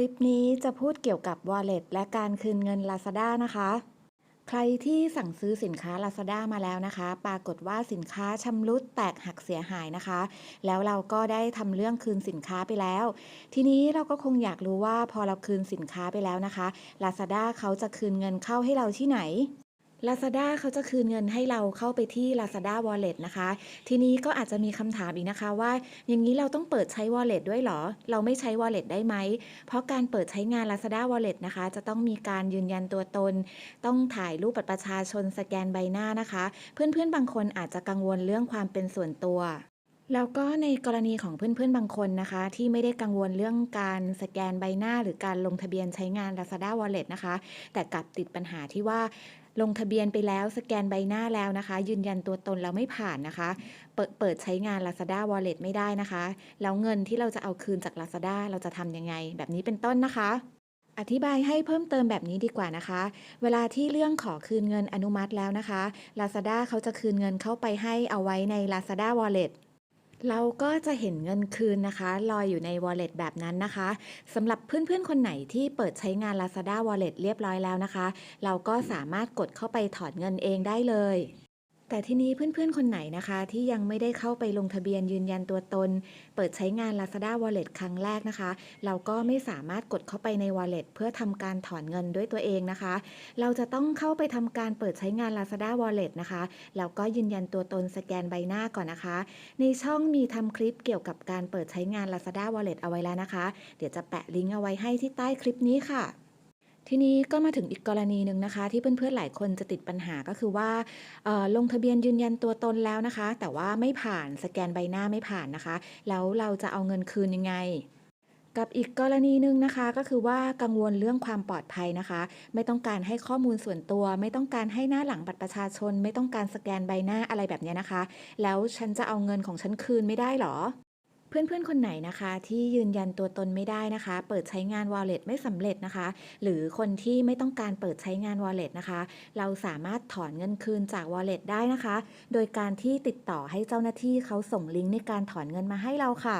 ลิปนี้จะพูดเกี่ยวกับ Wallet และการคืนเงิน Lazada นะคะ ใครที่สั่งซื้อสินค้า Lazada มาแล้วนะคะ ปรากฏว่าสินค้าชำรุดแตกหักเสียหายนะคะ แล้วเราก็ได้ทำเรื่องคืนสินค้าไปแล้ว ทีนี้เราก็คงอยากรู้ว่าพอเราคืนสินค้าไปแล้วนะคะ Lazada เขาจะคืนเงินเข้าให้เราที่ไหน Lazada เขาจะคืนเงินให้เราเข้าไปที่ Lazada Wallet นะคะ ทีนี้ก็อาจจะมีคำถามอีกนะคะว่า อย่างนี้เราต้องเปิดใช้ Wallet ด้วยหรอ เราไม่ใช้ Wallet ได้ไหม เพราะการเปิดใช้งาน Lazada Wallet นะคะ จะต้องมีการยืนยันตัวตน ต้องถ่ายรูปบัตรประชาชนสแกนใบหน้านะคะ เพื่อนๆ บางคนอาจจะกังวลเรื่องความเป็นส่วนตัว แล้วก็ในกรณีของเพื่อนๆ บางคนนะคะ ที่ไม่ได้กังวลเรื่องการสแกนใบหน้า หรือการลงทะเบียนใช้งาน Lazada Wallet นะคะ แต่กลับติดปัญหาที่ว่าลงทะเบียนไปแล้วสแกนใบหน้าแล้วนะคะ ยืนยันตัวตนแล้วไม่ผ่านนะคะ เปิดเปิดใช้งาน Lazada Wallet ไม่ได้นะคะ แล้วเงินที่เราจะเอาคืนจาก Lazada เราจะทำยังไง แบบนี้เป็นต้นนะคะอธิบายให้เพิ่มเติมแบบนี้ดีกว่านะคะ เวลาที่เรื่องขอคืนเงินอนุมัติแล้วนะคะ Lazada เขาจะคืนเงินเข้าไปให้เอาไว้ใน Lazada Wallet เราก็จะเห็นเงินคืนนะคะ ลอยอยู่ใน Wallet แบบนั้นนะคะสำหรับเพื่อนๆ คนไหนที่เปิดใช้งาน Lazada Wallet เรียบร้อยแล้วนะคะ เราก็สามารถกดเข้าไปถอนเงินเองได้เลย แต่ทีนี้เพื่อนๆ คนไหนนะคะ ที่ยังไม่ได้เข้าไปลงทะเบียนยืนยันตัวตน เปิดใช้งาน Lazada Wallet ครั้งแรกนะคะ เราก็ไม่สามารถกดเข้าไปใน Wallet เพื่อทำการถอนเงินด้วยตัวเองนะคะ เราจะต้องเข้าไปทำการเปิดใช้งาน Lazada Wallet นะคะแล้วก็ยืนยันตัวตนสแกนใบหน้าก่อนนะคะ ในช่องมีทำคลิปเกี่ยวกับการเปิดใช้งาน Lazada Wallet เอาไว้แล้วนะคะ เดี๋ยวจะแปะลิงก์เอาไว้ให้ที่ใต้คลิปนี้ค่ะ ทีนี้ก็มาถึงอีกกรณีหนึ่งนะคะ ที่เพื่อนๆหลายคนจะติดปัญหาก็คือว่าลงทะเบียนยืนยันตัวตนแล้วนะคะ แต่ว่าไม่ผ่านสแกนใบหน้าไม่ผ่านนะคะ แล้วเราจะเอาเงินคืนยังไงกับอีกกรณีหนึ่งนะคะก็คือว่ากังวลเรื่องความปลอดภัยนะคะ ไม่ต้องการให้ข้อมูลส่วนตัว ไม่ต้องการให้หน้าหลังบัตรประชาชน ไม่ต้องการสแกนใบหน้าอะไรแบบนี้นะคะ แล้วฉันจะเอาเงินของฉันคืนไม่ได้หรอ เพื่อนๆ คนไหนนะคะที่ยืนยันตัวตนไม่ได้นะคะ เปิดใช้งาน Wallet ไม่สำเร็จนะคะ หรือคนที่ไม่ต้องการเปิดใช้งาน Wallet นะคะ เราสามารถถอนเงินคืนจาก Wallet ได้นะคะ โดยการที่ติดต่อให้เจ้าหน้าที่เขาส่งลิงก์ในการถอนเงินมาให้เราค่ะ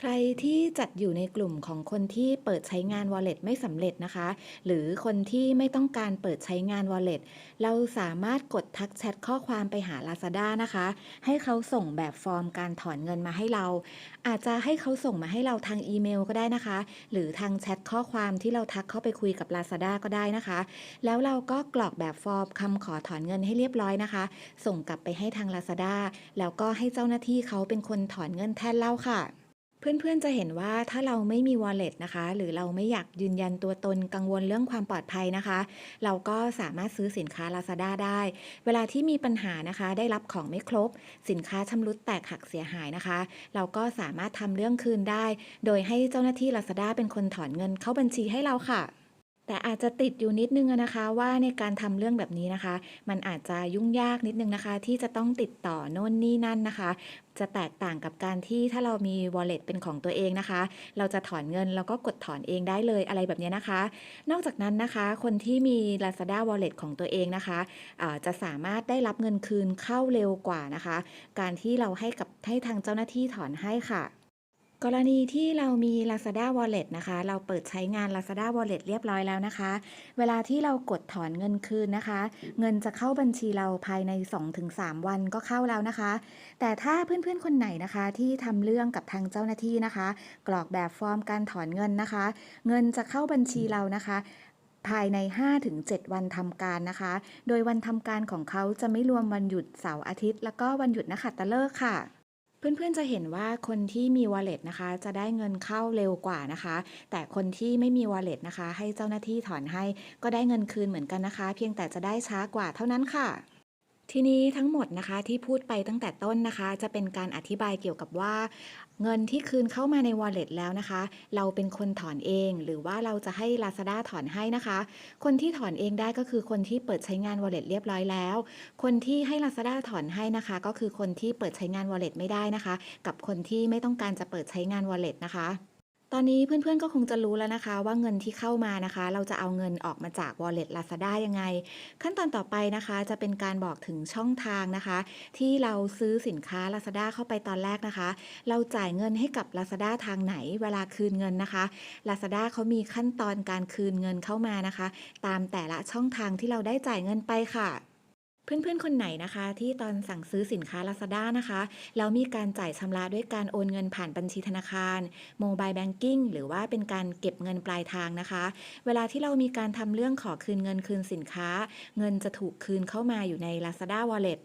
ใครที่จัดอยู่ในกลุ่มของคนที่เปิดใช้งาน Wallet ไม่สำเร็จนะคะ หรือคนที่ไม่ต้องการเปิดใช้งาน Wallet เราสามารถกดทักแชทข้อความไปหา Lazada นะคะ ให้เขาส่งแบบฟอร์มการถอนเงินมาให้เรา อาจจะให้เขาส่งมาให้เราทางอีเมลก็ได้นะคะ หรือทางแชทข้อความที่เราทักเข้าไปคุยกับ Lazada ก็ได้นะคะ แล้วเราก็กรอกแบบฟอร์มคำขอถอนเงินให้เรียบร้อยนะคะ ส่งกลับไปให้ทาง Lazada แล้วก็ให้เจ้าหน้าที่เขาเป็นคนถอนเงินแทนเราค่ะ เพื่อนๆ จะเห็นว่าถ้าเราไม่มี wallet นะคะ หรือเราไม่อยากยืนยันตัวตนกังวลเรื่องความปลอดภัยนะคะ เราก็สามารถซื้อสินค้า Lazada ได้ เวลาที่มีปัญหานะคะ ได้รับของไม่ครบ สินค้าชำรุดแตกหักเสียหายนะคะ เราก็สามารถทำเรื่องคืนได้ โดยให้เจ้าหน้าที่ Lazada เป็นคนถอนเงินเข้าบัญชีให้เราค่ะ แต่อาจจะติดอยู่นิดนึงนะคะว่าในการทำเรื่องแบบนี้นะคะ มันอาจจะยุ่งยากนิดนึงนะคะ ที่จะต้องติดต่อโน่นนี่นั่นนะคะ จะแตกต่างกับการที่ถ้าเรามี wallet เป็นของตัวเองนะคะ เราจะถอนเงินแล้วก็กดถอนเองได้เลยอะไรแบบนี้นะคะ นอกจากนั้นนะคะ คนที่มี Lazada wallet ของตัวเองนะคะะจะสามารถได้รับเงินคืนเข้าเร็วกว่านะคะ การที่เราให้กับให้ทางเจ้าหน้าที่ถอนให้ค่ะ กรณีที่เรามี Lazada Wallet นะคะ เราเปิดใช้งาน Lazada Wallet เรียบร้อยแล้วนะคะ เวลาที่เรากดถอนเงินคืนนะคะ เงินจะเข้าบัญชีเราภายใน 2-3 วันก็เข้าแล้วนะคะ แต่ถ้าเพื่อนๆคนไหนนะคะ ที่ทำเรื่องกับทางเจ้าหน้าที่นะคะ กรอกแบบฟอร์มการถอนเงินนะคะ เงินจะเข้าบัญชีเรานะคะภายใน 5-7 วันทำการนะคะ โดยวันทำการของเขาจะไม่รวมวันหยุดเสาร์อาทิตย์ แล้วก็วันหยุดนักขัตฤกษ์ค่ะ เพื่อนๆจะเห็นว่าคนที่มี wallet นะคะ จะได้เงินเข้าเร็วกว่านะคะ แต่คนที่ไม่มี wallet นะคะ ให้เจ้าหน้าที่ถอนให้ ก็ได้เงินคืนเหมือนกันนะคะ เพียงแต่จะได้ช้ากว่าเท่านั้นค่ะ ทีนี้ทั้งหมดนะคะที่พูดไปตั้งแต่ต้นนะคะ จะเป็นการอธิบายเกี่ยวกับว่า เงินที่คืนเข้ามาใน wallet แล้วนะคะ เราเป็นคนถอนเอง หรือว่าเราจะให้ Lazada ถอนให้นะคะ คนที่ถอนเองได้ก็คือคนที่เปิดใช้งาน wallet เรียบร้อยแล้ว คนที่ให้ Lazada ถอนให้นะคะ ก็คือคนที่เปิดใช้งาน wallet ไม่ได้นะคะ กับคนที่ไม่ต้องการจะเปิดใช้งาน wallet นะคะ ตอนนี้เพื่อนๆก็คงจะรู้แล้วนะคะ ว่าเงินที่เข้ามานะคะ เราจะเอาเงินออกมาจาก Wallet Lazada ยังไง ขั้นตอนต่อไปนะคะ จะเป็นการบอกถึงช่องทางนะคะ ที่เราซื้อสินค้า Lazada เข้าไปตอนแรกนะคะ เราจ่ายเงินให้กับ Lazada ทางไหน เวลาคืนเงินนะคะ Lazada เขามีขั้นตอนการคืนเงินเข้ามานะคะ ตามแต่ละช่องทางที่เราได้จ่ายเงินไปค่ะ เพื่อนๆ คนไหนนะคะ ที่ตอนสั่งซื้อสินค้า Lazada นะคะแล้วมีการจ่ายชำระด้วยการโอนเงินผ่านบัญชีธนาคารโมบายแบงกิ้งหรือว่าเป็นการเก็บเงินปลายทางนะคะ เวลาที่เรามีการทำเรื่องขอคืนเงินคืนสินค้า เงินจะถูกคืนเข้ามาอยู่ใน Lazada Wallet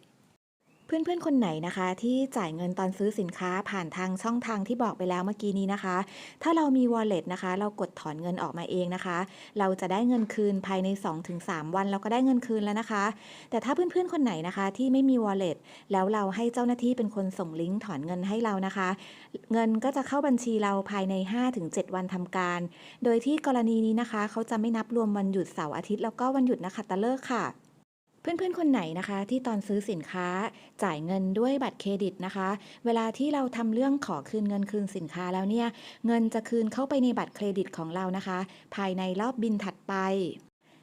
เพื่อนๆ คนไหนนะคะ ที่จ่ายเงินตอนซื้อสินค้าผ่านทางช่องทางที่บอกไปแล้วเมื่อกี้นี้นะคะ ถ้าเรามี wallet นะคะ เรากดถอนเงินออกมาเองนะคะ เราจะได้เงินคืนภายใน 2-3 วันเราก็ได้เงินคืนแล้วนะคะ แต่ถ้าเพื่อนๆ คนไหนนะคะที่ไม่มี wallet แล้วเราให้เจ้าหน้าที่เป็นคนส่งลิงก์ถอนเงินให้เรานะคะ เงินก็จะเข้าบัญชีเราภายใน 5-7 วันทำการ โดยที่กรณีนี้นะคะ เขาจะไม่นับรวมวันหยุดเสาร์อาทิตย์แล้วก็วันหยุดนักขัตฤกษ์ค่ะ เพื่อนๆ คนไหนนะคะที่ตอนซื้อสินค้าจ่ายเงินด้วยบัตรเครดิตนะคะ เวลาที่เราทำเรื่องขอคืนเงินคืนสินค้าแล้วเนี่ย เงินจะคืนเข้าไปในบัตรเครดิตของเรานะคะ ภายในรอบบินถัดไป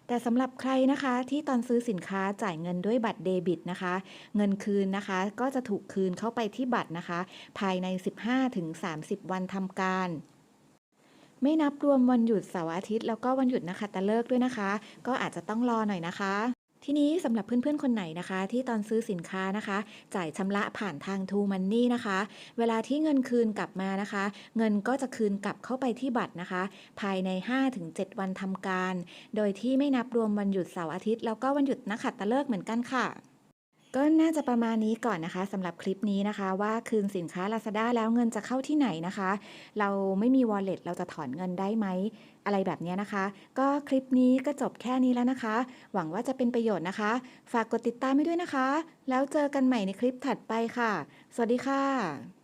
แต่สำหรับใครนะคะที่ตอนซื้อสินค้าจ่ายเงินด้วยบัตรเดบิตนะคะ เงินคืนนะคะ ก็จะถูกคืนเข้าไปที่บัตรนะคะ ภายใน 15-30 วันทำการไม่นับรวมวันหยุดเสาร์อาทิตย์แล้วก็วันหยุดนักขัตฤกษ์ด้วยนะคะ ก็อาจจะต้องรอหน่อยนะคะ ทีนี้สำหรับเพื่อนๆ คนไหนนะคะ ที่ตอนซื้อสินค้านะคะ จ่ายชำระผ่านทาง True Money นะคะ เวลาที่เงินคืนกลับมานะคะ เงินก็จะคืนกลับเข้าไปที่บัตรนะคะ ภายใน 5-7 วันทำการ โดยที่ไม่นับรวมวันหยุดเสาร์อาทิตย์ แล้วก็วันหยุดนักขัตฤกษ์เหมือนกันค่ะ ก็น่าจะประมาณนี้ก่อนนะคะสำหรับคลิปนี้นะคะ ว่าคืนสินค้า Lazada แล้วเงินจะเข้าที่ไหนนะคะ เราไม่มี wallet เราจะถอนเงินได้ไหม อะไรแบบนี้นะคะ ก็คลิปนี้ก็จบแค่นี้แล้วนะคะ หวังว่าจะเป็นประโยชน์นะคะ ฝากกดติดตามให้ด้วยนะคะ แล้วเจอกันใหม่ในคลิปถัดไปค่ะ สวัสดีค่ะ